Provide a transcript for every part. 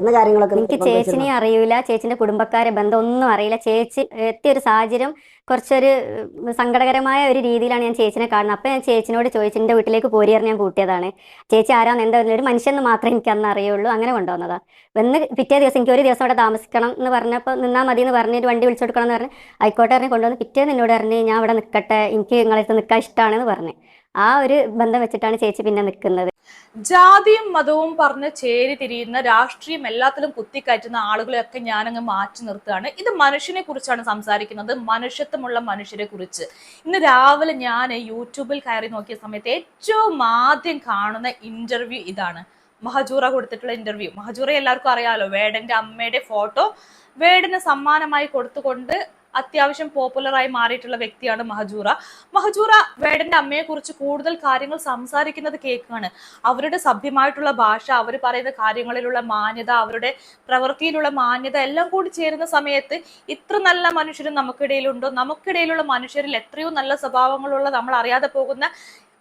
എന്ന കാര്യങ്ങളൊക്കെ എനിക്ക്? ചേച്ചിനെ അറിയൂല ചേച്ചിന്റെ കുടുംബക്കാരെ ബന്ധം ഒന്നും അറിയില്ല. ചേച്ചി എത്തിയ ഒരു സാഹചര്യം കുറച്ചൊരു സങ്കടകരമായ ഒരു രീതിയിലാണ് ഞാൻ ചേച്ചിനെ കാണുന്നത്. അപ്പൊ ഞാൻ ചേച്ചിനോട് ചോദിച്ചു എന്റെ വീട്ടിലേക്ക് പോരിയറിന് ഞാൻ കൂട്ടിയതാണ്. ചേച്ചി ആരാന്ന് എന്താ ഒരു മനുഷ്യൻ മാത്രമേ എനിക്ക് അന്ന് അറിയുള്ളൂ. അങ്ങനെ കൊണ്ടുവന്നതാ. വന്ന് പിറ്റേ ദിവസം എനിക്ക് ഒരു ദിവസം അവിടെ താമസിക്കണം എന്ന് പറഞ്ഞപ്പോൾ നിന്നാ മതി എന്ന് പറഞ്ഞ് ഒരു വണ്ടി വിളിച്ചു കൊടുക്കണം എന്ന് പറഞ്ഞ് ആയിക്കോട്ടെ പറഞ്ഞ് കൊണ്ടുവന്ന് പിറ്റേ നിന്നോട് പറഞ്ഞ് ഞാൻ അവിടെ നിൽക്കട്ടെ എനിക്ക് നിങ്ങളെ നിൽക്കാൻ ഇഷ്ടമാണെന്ന് പറഞ്ഞ്. ആ ഒരു ബന്ധം വെച്ചിട്ടാണ് ചേച്ചി പിന്നെ നിൽക്കുന്നത് ജാതിയും മതവും പറഞ്ഞ് ചേരി തിരിയുന്ന രാഷ്ട്രീയം എല്ലാത്തിലും കുത്തിക്കയറ്റുന്ന ആളുകളെയൊക്കെ ഞാനങ്ങ് മാറ്റി നിർത്തുകയാണ്. ഇത് മനുഷ്യനെ കുറിച്ചാണ് സംസാരിക്കുന്നത്. മനുഷ്യത്വമുള്ള മനുഷ്യരെ കുറിച്ച്. ഇന്ന് രാവിലെ ഞാൻ യൂട്യൂബിൽ കയറി നോക്കിയ സമയത്ത് ഏറ്റവും ആദ്യം കാണുന്ന ഇന്റർവ്യൂ ഇതാണ്. മഹജൂറ കൊടുത്തിട്ടുള്ള ഇന്റർവ്യൂ മഹജൂറ എല്ലാവർക്കും അറിയാലോ. വേടന്റെ അമ്മയുടെ ഫോട്ടോ വേടന് സമ്മാനമായി കൊടുത്തുകൊണ്ട് അത്യാവശ്യം പോപ്പുലറായി മാറിയിട്ടുള്ള വ്യക്തിയാണ് മഹജൂറ. മഹജൂറ വേടന്റെ അമ്മയെ കുറിച്ച് കൂടുതൽ കാര്യങ്ങൾ സംസാരിക്കുന്നത് കേൾക്കുകയാണ്. അവരുടെ സഭ്യമായിട്ടുള്ള ഭാഷ അവർ പറയുന്ന കാര്യങ്ങളിലുള്ള മാന്യത അവരുടെ പ്രവൃത്തിയിലുള്ള മാന്യത എല്ലാം കൂടി ചേരുന്ന സമയത്ത് ഇത്ര നല്ല മനുഷ്യരും നമുക്കിടയിലുണ്ടോ? നമുക്കിടയിലുള്ള മനുഷ്യരിൽ എത്രയോ നല്ല സ്വഭാവങ്ങളുള്ള നമ്മൾ അറിയാതെ പോകുന്ന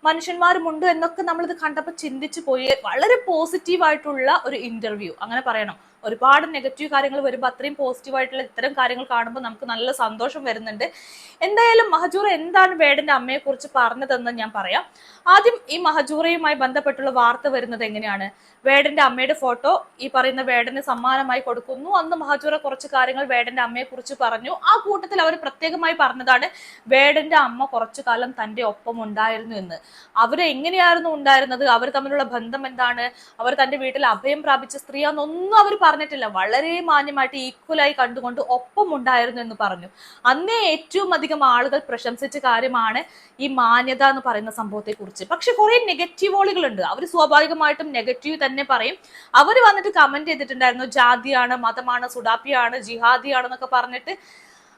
മനുഷ്യന്മാരുമുണ്ട് എന്നൊക്കെ നമ്മളിത് കണ്ടപ്പോൾ ചിന്തിച്ചു പോയി. വളരെ പോസിറ്റീവ് ആയിട്ടുള്ള ഒരു ഇന്റർവ്യൂ അങ്ങനെ പറയണം. ഒരുപാട് നെഗറ്റീവ് കാര്യങ്ങൾ വരുമ്പോൾ അത്രയും പോസിറ്റീവായിട്ടുള്ള ഇത്തരം കാര്യങ്ങൾ കാണുമ്പോൾ നമുക്ക് നല്ല സന്തോഷം വരുന്നുണ്ട്. എന്തായാലും മഹജൂർ എന്താണ് വേടന്റെ അമ്മയെ കുറിച്ച് പറഞ്ഞതെന്ന് ഞാൻ പറയാം. ആദ്യം ഈ മഹജൂറയുമായി ബന്ധപ്പെട്ടുള്ള വാർത്ത വരുന്നത് എങ്ങനെയാണ്? വേടന്റെ അമ്മയുടെ ഫോട്ടോ ഈ പറയുന്ന വേടന് സമ്മാനമായി കൊടുക്കുന്നു. അന്ന് മഹജൂറ കുറച്ച് കാര്യങ്ങൾ വേടന്റെ അമ്മയെ കുറിച്ച് പറഞ്ഞു. ആ കൂട്ടത്തിൽ അവർ പ്രത്യേകമായി പറഞ്ഞതാണ് വേടന്റെ അമ്മ കുറച്ചു കാലം തന്റെ ഒപ്പം ഉണ്ടായിരുന്നു എന്ന്. അവർ എങ്ങനെയായിരുന്നു ഉണ്ടായിരുന്നത്? അവർ തമ്മിലുള്ള ബന്ധം എന്താണ്? അവർ തന്റെ വീട്ടിൽ അഭയം പ്രാപിച്ച സ്ത്രീയാന്നൊന്നും അവർ പറഞ്ഞിട്ടില്ല. വളരെ മാന്യമായിട്ട് ഈക്വലായി കണ്ടുകൊണ്ട് ഒപ്പം ഉണ്ടായിരുന്നു എന്ന് പറഞ്ഞു. അന്നേ ഏറ്റവും അധികം ആളുകൾ പ്രശംസിച്ച കാര്യമാണ് ഈ മാന്യത എന്ന് പറയുന്ന സംഭവത്തെ കുറിച്ച് പക്ഷെ കുറെ നെഗറ്റീവോളികളുണ്ട് അവർ സ്വാഭാവികമായിട്ടും നെഗറ്റീവ് തന്നെ പറയും. അവർ വന്നിട്ട് കമന്റ് ചെയ്തിട്ടുണ്ടായിരുന്നു ജാതിയാണ് മതമാണ് സുഡാപ്പിയാണ് ജിഹാദിയാണെന്നൊക്കെ പറഞ്ഞിട്ട്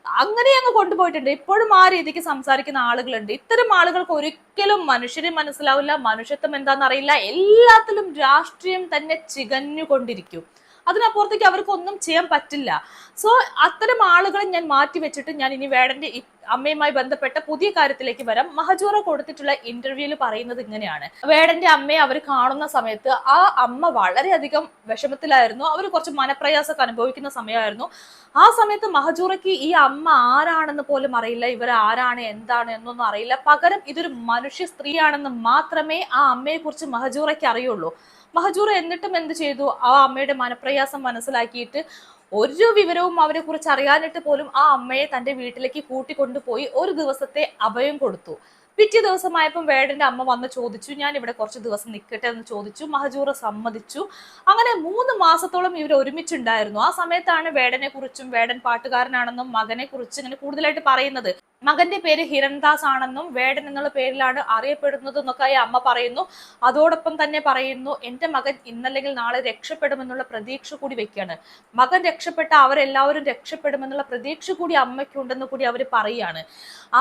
അങ്ങനെ അങ്ങ് കൊണ്ടുപോയിട്ടുണ്ട്. ഇപ്പോഴും ആ രീതിക്ക് സംസാരിക്കുന്ന ആളുകളുണ്ട്. ഇത്തരം ആളുകൾക്ക് ഒരിക്കലും മനുഷ്യരെ മനസ്സിലാവില്ല മനുഷ്യത്വം എന്താണെന്ന് അറിയില്ല. എല്ലാത്തിലും രാഷ്ട്രീയം തന്നെ ചികഞ്ഞുകൊണ്ടിരിക്കും. അതിനപ്പുറത്തേക്ക് അവർക്കൊന്നും ചെയ്യാൻ പറ്റില്ല. സോ അത്തരം ആളുകളെ ഞാൻ മാറ്റി വെച്ചിട്ട് ഞാൻ ഇനി വേടന്റെ അമ്മയുമായി ബന്ധപ്പെട്ട പുതിയ കാര്യത്തിലേക്ക് വരാം. മഹജൂറ കൊടുത്തിട്ടുള്ള ഇന്റർവ്യൂവിൽ പറയുന്നത് ഇങ്ങനെയാണ്. വേടന്റെ അമ്മയെ അവർ കാണുന്ന സമയത്ത് ആ അമ്മ വളരെയധികം വിഷമത്തിലായിരുന്നു. അവർ കുറച്ച് മനപ്രയാസമൊക്കെ അനുഭവിക്കുന്ന സമയമായിരുന്നു. ആ സമയത്ത് മഹജൂറയ്ക്ക് ഈ അമ്മ ആരാണെന്ന് പോലും അറിയില്ല. ഇവർ ആരാണ് എന്താണ് എന്നൊന്നും അറിയില്ല. പകരം ഇതൊരു മനുഷ്യ സ്ത്രീയാണെന്ന് മാത്രമേ ആ അമ്മയെ കുറിച്ച് മഹജൂറയ്ക്ക് അറിയുള്ളൂ. മഹജൂർ എന്നിട്ടും എന്ത് ചെയ്തു? ആ അമ്മയുടെ മനപ്രയാസം മനസ്സിലാക്കിയിട്ട് ഒരു വിവരവും അവരെ കുറിച്ച് അറിയാനിട്ട് പോലും ആ അമ്മയെ തന്റെ വീട്ടിലേക്ക് കൂട്ടിക്കൊണ്ടുപോയി ഒരു ദിവസത്തെ അഭയം കൊടുത്തു. പിറ്റേ ദിവസമായപ്പം വേടന്റെ അമ്മ വന്ന് ചോദിച്ചു ഞാൻ ഇവിടെ കുറച്ച് ദിവസം നിൽക്കട്ടെ എന്ന് ചോദിച്ചു. മഹജൂർ സമ്മതിച്ചു. അങ്ങനെ മൂന്ന് മാസത്തോളം ഇവർ ഒരുമിച്ചുണ്ടായിരുന്നു. ആ സമയത്താണ് വേടനെ കുറിച്ചും വേടൻ പാട്ടുകാരനാണെന്നും മകനെ കുറിച്ച് ഇങ്ങനെ കൂടുതലായിട്ട് പറയുന്നത്. മകന്റെ പേര് ഹിരൺദാസ് ആണെന്നും വേടൻ എന്നുള്ള പേരിലാണ് അറിയപ്പെടുന്നത് എന്നൊക്കെ ഈ അമ്മ പറയുന്നു. അതോടൊപ്പം തന്നെ പറയുന്നു എന്റെ മകൻ ഇന്നല്ലെങ്കിൽ നാളെ രക്ഷപ്പെടുമെന്നുള്ള പ്രതീക്ഷ കൂടി വെക്കുകയാണ് മകൻ രക്ഷപ്പെട്ട അവരെല്ലാവരും രക്ഷപ്പെടുമെന്നുള്ള പ്രതീക്ഷ കൂടി അമ്മയ്ക്കുണ്ടെന്ന് കൂടി അവർ പറയുകയാണ്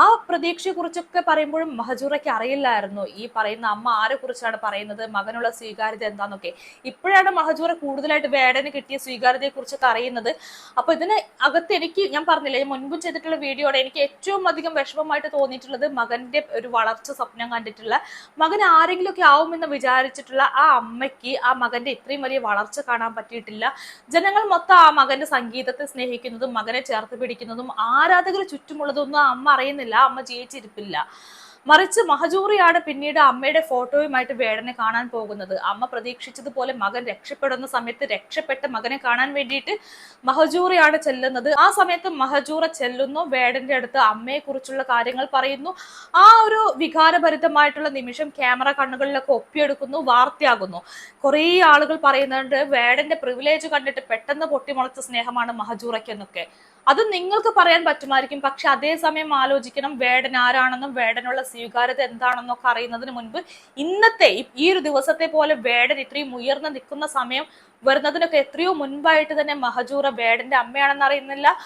ആ പ്രതീക്ഷയെ കുറിച്ചൊക്കെ പറയുമ്പോഴും മഹജൂറയ്ക്ക് അറിയില്ലായിരുന്നു. ഈ പറയുന്ന അമ്മ ആരെ കുറിച്ചാണ് പറയുന്നത്? മകനുള്ള സ്വീകാര്യത എന്താന്നൊക്കെ. ഇപ്പോഴാണ് മഹജൂറ കൂടുതലായിട്ട് വേടന് കിട്ടിയ സ്വീകാര്യതയെ കുറിച്ചൊക്കെ അറിയുന്നത്. അപ്പൊ ഇതിന് അകത്ത് എനിക്ക് ഞാൻ പറഞ്ഞില്ലേ മുൻപും ചെയ്തിട്ടുള്ള വീഡിയോടെ എനിക്ക് ഏറ്റവും അധികം വിഷമമായിട്ട് തോന്നിയിട്ടുള്ളത് മകന്റെ ഒരു വളർച്ച സ്വപ്നം കണ്ടിട്ടുള്ള മകൻ ആരെങ്കിലുമൊക്കെ ആവുമെന്ന് വിചാരിച്ചിട്ടുള്ള ആ അമ്മയ്ക്ക് ആ മകന്റെ ഇത്രയും വലിയ വളർച്ച കാണാൻ പറ്റിയിട്ടില്ല. ജനങ്ങൾ മൊത്തം ആ മകന്റെ സംഗീതത്തെ സ്നേഹിക്കുന്നതും മകനെ ചേർത്ത് പിടിക്കുന്നതും ആരാധകർ ചുറ്റുമുള്ളതൊന്നും അമ്മ അറിയുന്നില്ല അമ്മ ജീവിച്ചിരിപ്പില്ല മറിച്ച് മഹജൂറിയാണ് പിന്നീട് അമ്മയുടെ ഫോട്ടോയുമായിട്ട് വേടനെ കാണാൻ പോകുന്നത്. അമ്മ പ്രതീക്ഷിച്ചതുപോലെ മകൻ രക്ഷപ്പെടുന്ന സമയത്ത് രക്ഷപ്പെട്ട മകനെ കാണാൻ വേണ്ടിയിട്ട് മഹജൂറിയാണ് ചെല്ലുന്നത്. ആ സമയത്ത് മഹജൂറ ചെല്ലുന്നു. വേടന്റെ അടുത്ത് അമ്മയെ കുറിച്ചുള്ള കാര്യങ്ങൾ പറയുന്നു. ആ ഒരു വികാരഭരിതമായിട്ടുള്ള നിമിഷം ക്യാമറ കണ്ണുകളിലൊക്കെ ഒപ്പിയെടുക്കുന്നു വാർത്തയാകുന്നു. കുറേ ആളുകൾ പറയുന്നുണ്ട് വേടന്റെ പ്രിവിലേജ് കണ്ടിട്ട് പെട്ടെന്ന് പൊട്ടിമുളച്ച സ്നേഹമാണ് മഹജൂറയ്ക്ക് എന്നൊക്കെ അത് നിങ്ങൾക്ക് പറയാൻ പറ്റുമായിരിക്കും. പക്ഷെ അതേസമയം ആലോചിക്കണം വേടൻ ആരാണെന്നും വേടനുള്ള സ്വീകാര്യത എന്താണെന്നും ഒക്കെ അറിയുന്നതിന് മുൻപ് ഇന്നത്തെ ഈ- ഒരു ദിവസത്തെ പോലെ വേടൻ ഇത്രയും ഉയർന്നു നിൽക്കുന്ന സമയം വരുന്നതിനൊക്കെ എത്രയോ മുൻപായിട്ട് തന്നെ മഹജൂറ വേടന്റെ അമ്മയാണെന്ന് അറിയുന്നില്ല.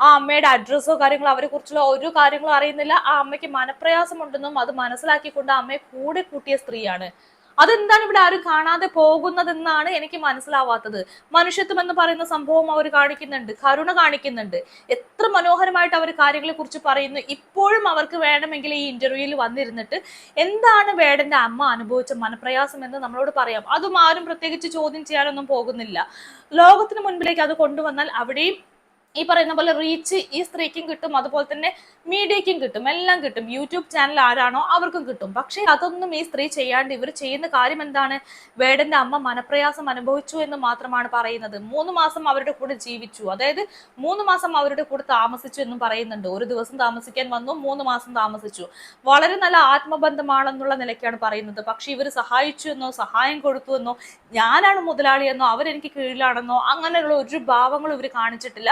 ആ അമ്മയുടെ അഡ്രസ്സോ കാര്യങ്ങളോ അവരെ കുറിച്ചുള്ള ഒരു കാര്യങ്ങളോ അറിയുന്നില്ല. ആ അമ്മയ്ക്ക് മനപ്രയാസമുണ്ടെന്നും അത് മനസ്സിലാക്കിക്കൊണ്ട് അമ്മയെ കൂടെ കൂട്ടിയ സ്ത്രീയാണ്. അതെന്താണ് ഇവിടെ ആരും കാണാതെ പോകുന്നതെന്നാണ് എനിക്ക് മനസ്സിലാവാത്തത്. മനുഷ്യത്വം എന്ന് പറയുന്ന സംഭവം അവർ കാണിക്കുന്നുണ്ട് കരുണ കാണിക്കുന്നുണ്ട്. എത്ര മനോഹരമായിട്ട് അവർ കാര്യങ്ങളെ കുറിച്ച് പറയുന്നു. ഇപ്പോഴും അവർക്ക് വേണമെങ്കിൽ ഈ ഇന്റർവ്യൂവിൽ വന്നിരുന്നിട്ട് എന്താണ് വേടന്റെ അമ്മ അനുഭവിച്ച മനപ്രയാസം എന്ന് നമ്മളോട് പറയാം. അതും ആരും പ്രത്യേകിച്ച് ചോദ്യം ചെയ്യാനൊന്നും പോകുന്നില്ല. ലോകത്തിന് മുൻപിലേക്ക് അത് കൊണ്ടുവന്നാൽ അവിടെയും ഈ പറയുന്ന പോലെ റീച്ച് ഈ സ്ത്രീക്കും കിട്ടും അതുപോലെ തന്നെ മീഡിയക്കും കിട്ടും എല്ലാം കിട്ടും. യൂട്യൂബ് ചാനൽ ആരാണോ അവർക്കും കിട്ടും. പക്ഷേ അതൊന്നും ഈ സ്ത്രീ ചെയ്യാണ്ട് ഇവർ ചെയ്യുന്ന കാര്യം എന്താണ്? വേടന്റെ അമ്മ മനപ്രയാസം അനുഭവിച്ചു എന്ന് മാത്രമാണ് പറയുന്നത്. മൂന്ന് മാസം അവരുടെ കൂടെ ജീവിച്ചു. അതായത് മൂന്ന് മാസം അവരുടെ കൂടെ താമസിച്ചു എന്നും പറയുന്നുണ്ട്. ഒരു ദിവസം താമസിക്കാൻ വന്നു മൂന്ന് മാസം താമസിച്ചു. വളരെ നല്ല ആത്മബന്ധമാണെന്നുള്ള നിലയ്ക്കാണ് പറയുന്നത്. പക്ഷെ ഇവർ സഹായിച്ചു എന്നോ സഹായം കൊടുത്തു എന്നോ ഞാനാണ് മുതലാളിയെന്നോ അവരെനിക്ക് കീഴിലാണെന്നോ അങ്ങനെയുള്ള ഒരു ഭാവങ്ങളും ഇവർ കാണിച്ചിട്ടില്ല.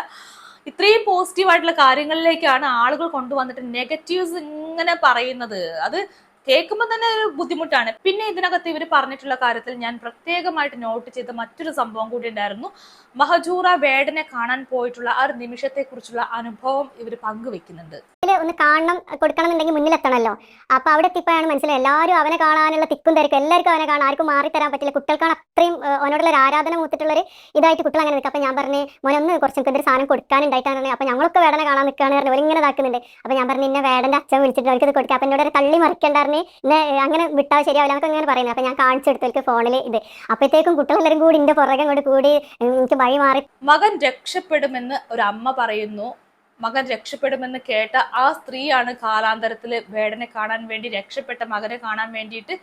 ഇത്രയും പോസിറ്റീവ് ആയിട്ടുള്ള കാര്യങ്ങളിലേക്കാണ് ആളുകൾ കൊണ്ടുവന്നിട്ട് നെഗറ്റീവ്സ് ഇങ്ങനെ പറയുന്നത്. അത് കേൾക്കുമ്പോൾ തന്നെ ഒരു ബുദ്ധിമുട്ടാണ്. പിന്നെ ഇതിനകത്ത് ഇവർ പറഞ്ഞിട്ടുള്ള കാര്യത്തിൽ ഞാൻ പ്രത്യേകമായിട്ട് നോട്ട് ചെയ്ത മറ്റൊരു സംഭവം കൂടി ഉണ്ടായിരുന്നു. മഹജൂറ വേടനെ കാണാൻ പോയിട്ടുള്ള ആ ഒരു നിമിഷത്തെ കുറിച്ചുള്ള അനുഭവം ഇവർ പങ്കുവെക്കുന്നുണ്ട്. ഇതിൽ ഒന്ന് കാണണം കൊടുക്കണം എന്നുണ്ടെങ്കിൽ മുന്നിലെത്തണമല്ലോ അപ്പോൾ അവിടെ എത്തിയപ്പോഴാണ് മനസ്സിലായി എല്ലാവരും അവനെ കാണാനുള്ള തിക്കും തിരക്കും എല്ലാവർക്കും അവനെ കാണാൻ ആർക്കും മാറി തരാൻ പറ്റില്ല. കുട്ടികൾക്കാണ് അത്രയും അവനോടുള്ള ഒരു ആരാധന മൂത്തിട്ടുള്ള ഒരു ഇതായിട്ട് കുട്ടികൾ അങ്ങനെ നിൽക്കുക. അപ്പൊ ഞാൻ പറഞ്ഞ് മോനൊന്ന് കുറച്ച് എനിക്ക് എന്തൊരു സാധനം കൊടുക്കാനുണ്ടായിട്ടാണ് അപ്പോൾ ഞങ്ങളൊക്കെ വേടനെ കാണാൻ നിൽക്കുകയാണ് പറഞ്ഞു ഇങ്ങനെ ഇതാക്കുന്നുണ്ട്. അപ്പൊ ഞാൻ പറഞ്ഞു ഇന്നെ വേടന്റെ അച്ഛൻ വിളിച്ചിട്ട് അവർക്ക് ഇത് കൊടുക്കുക അപ്പൊ എന്നോട് ഒരു തള്ളി മറിക്കണ്ടായിരുന്നു എന്നെ അങ്ങനെ വിട്ടാൽ ശരിയാവില്ല എന്നൊക്കെ അങ്ങനെ പറയുന്നത് അപ്പൊ ഞാൻ കാണിച്ചെടുത്തു എനിക്ക് ഫോണിൽ ഇത്. അപ്പോഴത്തേക്കും കുട്ടികളെല്ലാവരും കൂടി എന്റെ പുറകെ കൊണ്ട് കൂടി എനിക്ക് വഴി മാറി. മകൻ രക്ഷപ്പെടുമെന്ന് ഒരു അമ്മ പറയുന്നു. മകൻ രക്ഷപ്പെടുമെന്ന് കേട്ട ആ സ്ത്രീയാണ് കാലാന്തരത്തിൽ വേടനെ കാണാൻ വേണ്ടി രക്ഷപ്പെട്ട മകനെ കാണാൻ വേണ്ടിയിട്ട്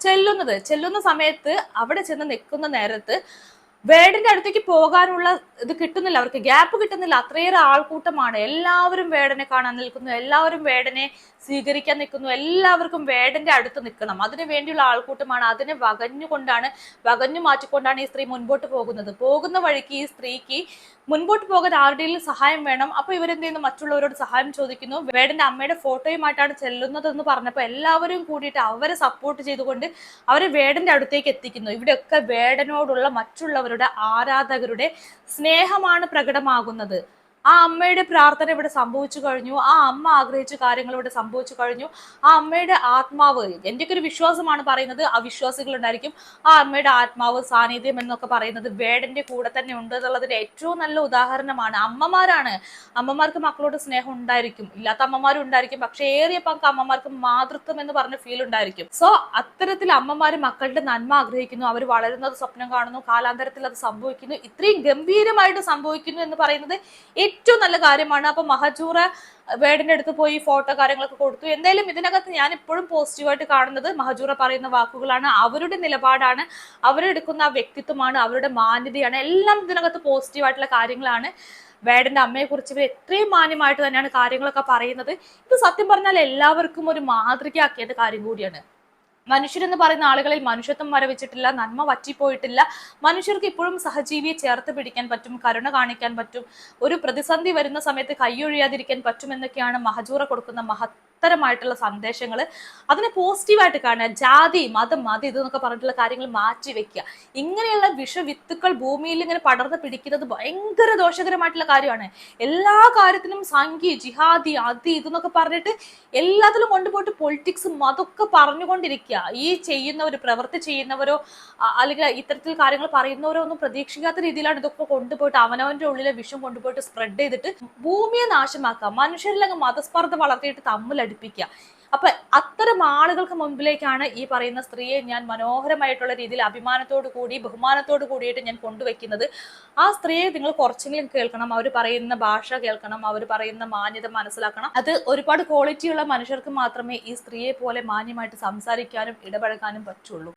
ചെല്ലുന്നത്. ചെല്ലുന്ന സമയത്ത് അവിടെ ചെന്ന് നിൽക്കുന്ന നേരത്ത് വേടന്റെ അടുത്തേക്ക് പോകാനുള്ള ഇത് കിട്ടുന്നില്ല. അവർക്ക് ഗ്യാപ്പ് കിട്ടുന്നില്ല. അത്രയേറെ ആൾക്കൂട്ടമാണ്. എല്ലാവരും വേടനെ കാണാൻ നിൽക്കുന്നു. എല്ലാവരും വേടനെ സ്വീകരിക്കാൻ നിൽക്കുന്നു. എല്ലാവർക്കും വേടന്റെ അടുത്ത് നിൽക്കണം. അതിനു വേണ്ടിയുള്ള ആൾക്കൂട്ടമാണ്. അതിനെ വകഞ്ഞുകൊണ്ടാണ് വകഞ്ഞു മാറ്റിക്കൊണ്ടാണ് ഈ സ്ത്രീ മുൻപോട്ട് പോകുന്നത്. പോകുന്ന വഴിക്ക് ഈ സ്ത്രീക്ക് മുൻപോട്ട് പോകാൻ ആരുടെയും സഹായം വേണം. അപ്പൊ ഇവരെന്ത് ചെയ്യുന്നു മറ്റുള്ളവരോട് സഹായം ചോദിക്കുന്നു. വേടന്റെ അമ്മയുടെ ഫോട്ടോയുമായിട്ടാണ് ചെല്ലുന്നതെന്ന് പറഞ്ഞപ്പോൾ എല്ലാവരും കൂടിയിട്ട് അവരെ സപ്പോർട്ട് ചെയ്തുകൊണ്ട് അവരെ വേടന്റെ അടുത്തേക്ക് എത്തിക്കുന്നു. ഇവിടെയൊക്കെ വേടനോടുള്ള മറ്റുള്ളവരുടെ ആരാധകരുടെ സ്നേഹമാണ് പ്രകടമാകുന്നത്. ആ അമ്മയുടെ പ്രാർത്ഥന ഇവിടെ സംഭവിച്ചു കഴിഞ്ഞു. ആ അമ്മ ആഗ്രഹിച്ച കാര്യങ്ങൾ ഇവിടെ സംഭവിച്ചു കഴിഞ്ഞു. ആ അമ്മയുടെ ആത്മാവ് എന്റെയൊക്കെ ഒരു വിശ്വാസമാണ് പറയുന്നത് അവിശ്വാസികൾ ഉണ്ടായിരിക്കും. ആ അമ്മയുടെ ആത്മാവ് സാന്നിധ്യം എന്നൊക്കെ പറയുന്നത് വേടന്റെ കൂടെ തന്നെ ഉണ്ട് എന്നുള്ളതിന്റെ ഏറ്റവും നല്ല ഉദാഹരണമാണ്. അമ്മമാരാണ്. അമ്മമാർക്ക് മക്കളോട് സ്നേഹം ഉണ്ടായിരിക്കും. ഇല്ലാത്ത അമ്മമാരും ഉണ്ടായിരിക്കും. പക്ഷെ ഏറിയ പങ്ക് അമ്മമാർക്ക് മാതൃത്വം എന്ന് പറഞ്ഞ ഫീൽ ഉണ്ടായിരിക്കും. സോ അത്തരത്തിൽ അമ്മമാർ മക്കളുടെ നന്മ ആഗ്രഹിക്കുന്നു. അവർ വളരുന്നത് സ്വപ്നം കാണുന്നു. കാലാന്തരത്തിൽ അത് സംഭവിക്കുന്നു. ഇത്രയും ഗംഭീരമായിട്ട് സംഭവിക്കുന്നു എന്ന് പറയുന്നത് ഏറ്റവും നല്ല കാര്യമാണ്. അപ്പൊ മഹജൂറ വേടിന്റെ അടുത്ത് പോയി ഫോട്ടോ കാര്യങ്ങളൊക്കെ കൊടുത്തു. എന്തായാലും ഇതിനകത്ത് ഞാൻ ഇപ്പോഴും പോസിറ്റീവായിട്ട് കാണുന്നത് മഹജൂറ പറയുന്ന വാക്കുകളാണ്. അവരുടെ നിലപാടാണ്. അവരെടുക്കുന്ന ആ വ്യക്തിത്വമാണ്. അവരുടെ മാന്യതയാണ്. എല്ലാം ഇതിനകത്ത് പോസിറ്റീവായിട്ടുള്ള കാര്യങ്ങളാണ്. വേടന്റെ അമ്മയെ കുറിച്ച് ഇവർ എത്രയും മാന്യമായിട്ട് തന്നെയാണ് കാര്യങ്ങളൊക്കെ പറയുന്നത്. ഇത് സത്യം പറഞ്ഞാൽ എല്ലാവർക്കും ഒരു മാതൃകയാക്കിയത് കാര്യം കൂടിയാണ്. മനുഷ്യരെന്ന് പറയുന്ന ആളുകളിൽ മനുഷ്യത്വം വരവിച്ചിട്ടില്ല നന്മ വറ്റിപ്പോയിട്ടില്ല. മനുഷ്യർക്ക് ഇപ്പോഴും സഹജീവിയെ ചേർത്ത് പിടിക്കാൻ പറ്റും കരുണ കാണിക്കാൻ പറ്റും ഒരു പ്രതിസന്ധി വരുന്ന സമയത്ത് കൈയൊഴിയാതിരിക്കാൻ പറ്റും എന്നൊക്കെയാണ് മഹജൂറ കൊടുക്കുന്ന മഹത്തരമായിട്ടുള്ള സന്ദേശങ്ങൾ അതിനെ പോസിറ്റീവായിട്ട് കാണുക ജാതി മതം മതി ഇതെന്നൊക്കെ പറഞ്ഞിട്ടുള്ള കാര്യങ്ങൾ മാറ്റി വെക്കുക. ഇങ്ങനെയുള്ള വിഷവിത്തുക്കൾ ഭൂമിയിൽ ഇങ്ങനെ പടർന്ന് പിടിക്കുന്നത് ഭയങ്കര ദോഷകരമായിട്ടുള്ള കാര്യമാണ്. എല്ലാ കാര്യത്തിനും സംഖ്യ ജിഹാദി അതി ഇതെന്നൊക്കെ പറഞ്ഞിട്ട് എല്ലാത്തിലും കൊണ്ടുപോയിട്ട് പൊളിറ്റിക്സും മതമൊക്കെ പറഞ്ഞുകൊണ്ടിരിക്കുക. ഈ ചെയ്യുന്നവർ പ്രവൃത്തി ചെയ്യുന്നവരോ അല്ലെങ്കിൽ ഇത്തരത്തിൽ കാര്യങ്ങൾ പറയുന്നവരോ ഒന്നും പ്രതീക്ഷിക്കാത്ത രീതിയിലാണ് ഇതൊക്കെ കൊണ്ടുപോയിട്ട് അവനവന്റെ ഉള്ളിലെ വിഷം കൊണ്ടുപോയിട്ട് സ്പ്രെഡ് ചെയ്തിട്ട് ഭൂമിയെ നാശമാക്കുക. മനുഷ്യരിലങ്ങ് മതസ്പർദ്ധ വളർത്തിയിട്ട് തമ്മിലടിപ്പിക്കുക അപ്പൊ അത്തരം ആളുകൾക്ക് മുമ്പിലേക്കാണ് ഈ പറയുന്ന സ്ത്രീയെ ഞാൻ മനോഹരമായിട്ടുള്ള രീതിയിൽ അഭിമാനത്തോടു കൂടി ബഹുമാനത്തോടു കൂടിയിട്ട് ഞാൻ കൊണ്ടുവയ്ക്കുന്നത്. ആ സ്ത്രീയെ നിങ്ങൾ കുറച്ചെങ്കിലും കേൾക്കണം. അവർ പറയുന്ന ഭാഷ കേൾക്കണം. അവർ പറയുന്ന മാന്യത മനസ്സിലാക്കണം. അത് ഒരുപാട് ക്വാളിറ്റിയുള്ള മനുഷ്യർക്ക് മാത്രമേ ഈ സ്ത്രീയെ പോലെ മാന്യമായിട്ട് സംസാരിക്കാനും ഇടപഴകാനും പറ്റുള്ളൂ.